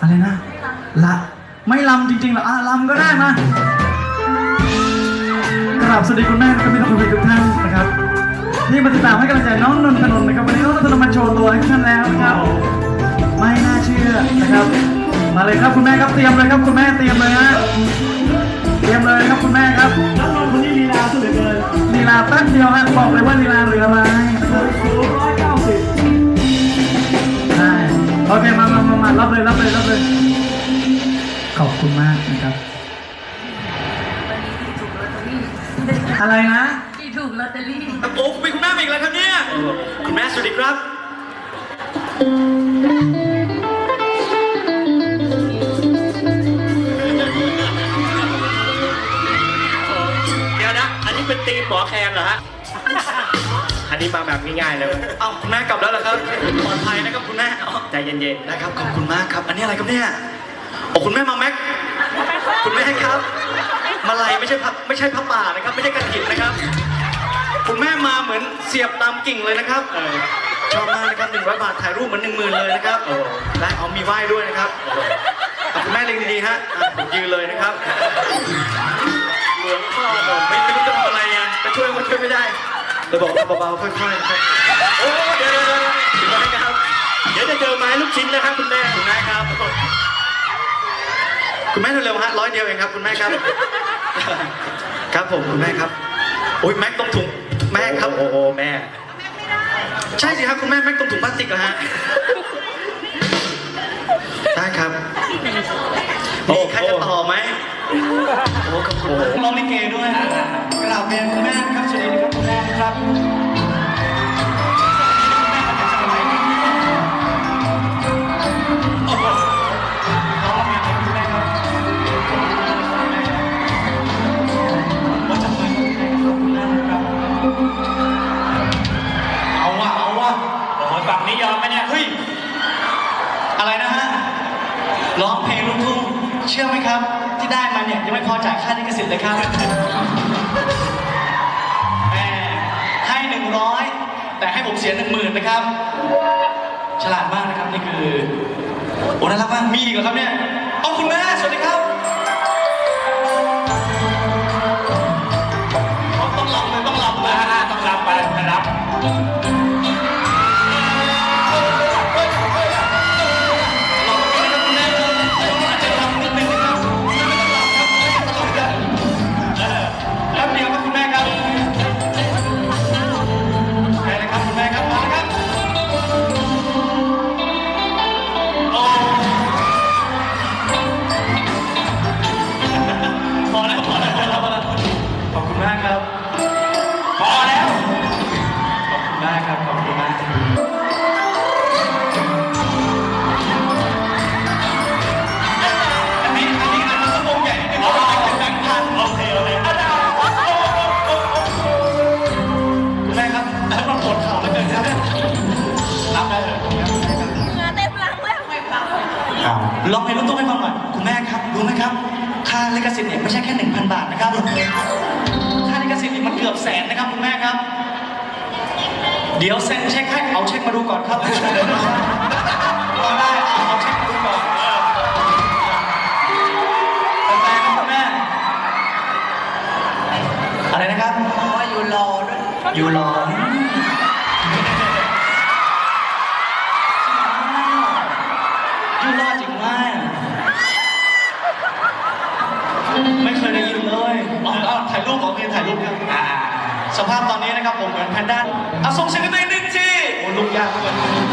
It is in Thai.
อะไรนะละไม่ลำจริงๆเหรออะลำก็ได้มากราบสวัสดีคุณแม่และก็พี่น้องทุกท่านนะครับที่มาติดตามให้กำลังใจน้องนนทนนท์นะครับวันนี้น้องนนทนนท์มาโชว์ตัวให้ท่านแล้วนะครับ ไม่น่าเชื่อนะครับ มาเลยครับคุณแม่ครับเตรียมเลยครับคุณแม่เตรียมเลยฮะเตรียมเลยครับคุณแม่ครับน้องนนท์คนนี้ลีลาสุดเหลือเกินลีลาแป๊บเดียวฮะบอกเลยว่าลีลาเหลืออะ รับเลยรับเลยรับเลย ขอบคุณมากนะครับ อะไรนะที่ถูกลอตเตอรี่โอ้เป็นคุณแม่อีกแล้วครับเนี่ย คุณแม่สวัสดีครับ เดี๋ยวนะ อันนี้เป็นตีมหมอแคนเหรอฮะ อันนี้มาแบบง่ายๆเลย เอ้าคุณแม่กลับแล้วเหรอครับ เย็นนะครับ ขอบคุณมากครับ อันนี้อะไรครับเนี่ยโอ้คุณแม่มาแม็ก คุณแม่ครับ มาลัยไม่ใช่พับไม่ใช่พับป่านะครับ ไม่ใช่กระถิ่นนะครับ คุณแม่มาเหมือนเสียบตามกิ่งเลยนะครับๆเออชอบมากนะครับหนึ่งร้อยบาทถ่ายรูปเหมือนหนึ่งหมื่นเลยนะครับโอ้และเอามีไหว้ด้วยนะครับเอาคุณแม่เล็งดีๆฮะอะผมยืนเลยนะครับหลวงพ่อหนุ่มไม่ไม่รู้จะทำอะไรอะจะช่วยก็ช่วยไม่ได้เลยบอกว่าเบาๆค่อยๆครับโอ้เดี๋ยวเดี๋ยวเดี๋ยวถึงไหมครับ เดี๋ยวจะเจอไม้ลูกชิ้นนะครับคุณแม่คุณแม่ครับ คุณแม่เร็วๆฮะร้อยเดียวเองครับคุณแม่ครับ ครับผมคุณแม่ครับโอ้ยแม็กตรงถุงแม่ครับโอ้โหแม่ ใช่สิครับคุณแม่แม็กตรงถุงพลาสติกเหรอฮะได้ครับมีใครจะต่อไหมโอ้ขอบคุณร้องลิเกด้วยกราบเรียนคุณแม่ครับสวัสดีนะครับคุณแม่ครับ นี้ยอมไหมเนี่ยเฮ้ยอะไรนะฮะร้องเพลงลูกทุ่งเชื่อไหมครับ ที่ได้มาเนี่ยยังไม่พอจ่ายค่าลิขสิทธิ์เลยครับแหมให้หนึ่งร้อยแต่ให้ผมเสียหนึ่งหมื่นนะครับ ฉลาดมากนะครับนี่คือโอ้น่ารักมากมีอีกเหรอครับเนี่ยเอาคุณแม่สวัสดีครับ ลองให้รู้ตัวให้ฟังหน่อยคุณแม่ครับรู้ไหมครับ ค่าลิขสิทธิ์เนี่ยไม่ใช่แค่หนึ่งพันบาทนะครับ ค่าลิขสิทธิ์นี่มันเกือบแสนนะครับคุณแม่ครับ เดี๋ยวเซ็นเช็คให้เอาเช็คมาดูก่อนครับรอได้เอาเช็คมาดูก่อนเออแฟนครับคุณแม่อะไรนะครับเพราะว่าอยู่รอด้วยอยู่รออยู่รอ สภาพตอนนี้นะครับผมเหมือนแพนด้าเอาส่งเสียงกันตัวเองหนึ่งทีโอ้ลุกยากเหมือนกันจะช่วย